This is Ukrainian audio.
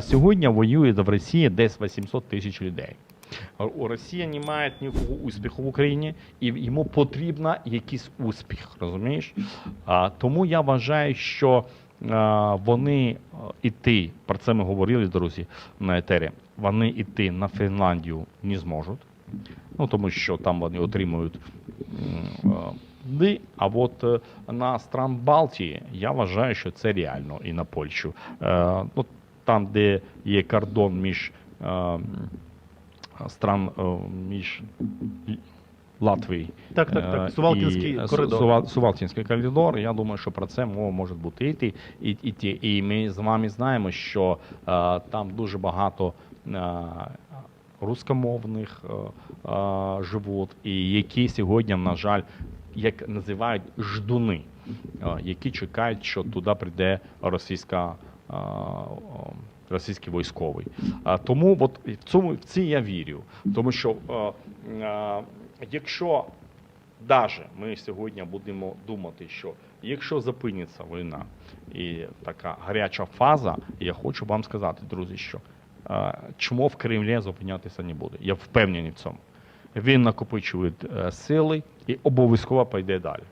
сьогодні воює в Росії десь 800 тисяч людей. Росія не має ніякого успіху в Україні, і йому потрібен якийсь успіх, розумієш? А, тому я вважаю, що вони іти, про це ми говорили, друзі, на етері, вони іти на Фінляндію не зможуть. Ну, тому що там вони отримують а, от е, на стран Балтії я вважаю, що це реально і на Польщу. Е, ну, там, де є кордон між е, стран е, між Л- Латвією. Так, так, е, так. Сувалкінський і, коридор. Сува- Сувалкінський коридор. Я думаю, що про це мова може бути йти. І, і, ті- і ми з вами знаємо, що там дуже багато рускомовних живуть, і які сьогодні, на жаль, як називають ждуни, які чекають, що туди прийде російська. Російський військовий. А тому от в цьому в це я вірю. Тому що якщо даже ми сьогодні будемо думати, що якщо зупиниться війна і така гаряча фаза, я хочу вам сказати, друзі, що е, чому в Кремлі зупинятися не буде. Я впевнений в цьому. Він накопичує е, сили і обов'язково пойде далі.